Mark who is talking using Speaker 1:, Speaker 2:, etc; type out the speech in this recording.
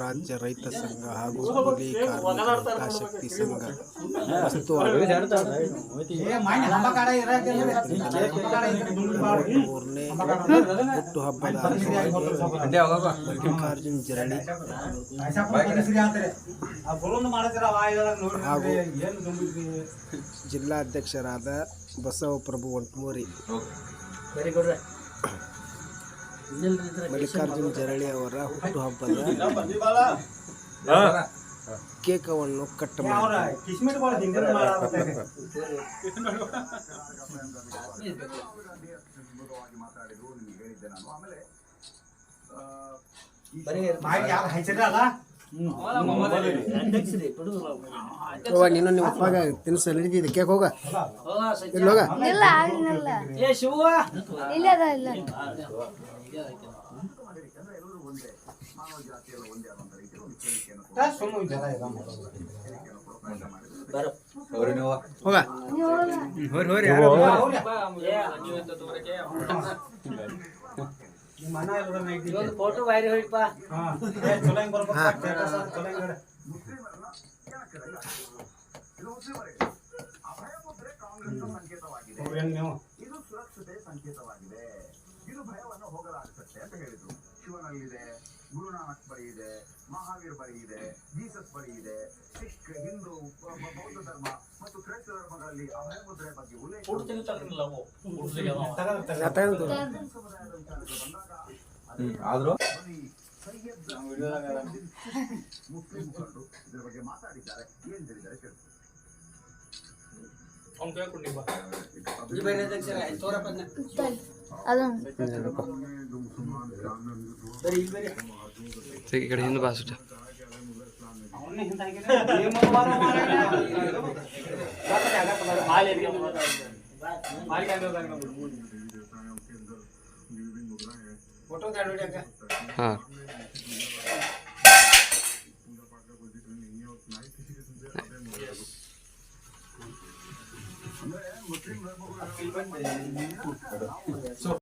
Speaker 1: ರಾಜ್ಯ ರೈತ ಸಂಘ ಹಾಗೂ ಕೂಲಿ ಕಾರ್ಮಿಕ ಹಿತಾಸಕ್ತಿ ಸಂಘ. ವಸ್ತು ಮೂರನೇ ಹುಟ್ಟು ಹಬ್ಬದ ಜಿಲ್ಲಾಧ್ಯಕ್ಷರಾದ ಬಸವ ಜರಳಿ ಹಾಗೂ ಜಿಲ್ಲಾಧ್ಯಕ್ಷರಾದ ಬಸವಪ್ರಭು ಒಂಟ್ಮೂರಿ. ಮಲ್ಲಿಕಾರ್ಜುನ್ ಜರಳಿ ಅವರ ಹುಟ್ಟುಹಬ್ಬದ ಕೇಕವನ್ನು ಕಟ್ ನೀನು ನಿಮ್ಮ ಅಪ್ಪಾಗ ತಿನ್ಸಲ್ಲಿ ಇದೆ ಕೇಕ್ ಹೋಗ. ಇಲ್ಲಿ ಹೋಗ?
Speaker 2: ಇಲ್ಲ ಆಗಿಲ್ಲ ಇಲ್ಲ
Speaker 1: ಹೋಗ
Speaker 3: ಫೋಟೋ ವೈರಿ ಹೊಯ್ಪ
Speaker 4: ಇದು ಸುರಕ್ಷತೆ ಶಿವನಲ್ಲಿದೆ ಗುರುನಾನಕ್ ಬರಿ ಇದೆ ಮಹಾವೀರ್ ಬರಿ ಇದೆ ಜೀಸಸ್ ಬರಿ ಇದೆ ಸಿಖ್ ಹಿಂದೂ ಬೌದ್ಧ ಧರ್ಮ ಮತ್ತು ಕ್ರೈಸ್ತ ಧರ್ಮಗಳಲ್ಲಿ ಅಭಯ ಮುದ್ರೆ ಬಗ್ಗೆ ಉಲ್ಲೇಖ
Speaker 5: ಆದ್ರೂ?
Speaker 4: ಮುಸ್ಲಿಂ ಮುಖಂಡರು ಇದರ ಬಗ್ಗೆ ಮಾತಾಡಿದ್ದಾರೆ ಏನ್ ಹೇಳಿದ್ದಾರೆ Aunque
Speaker 2: voy
Speaker 6: a curnipa. Yo voy a
Speaker 4: decir, ¿esto ahora para nada? అదం ఇక్కడ హిందు బాసుట ఫోటో So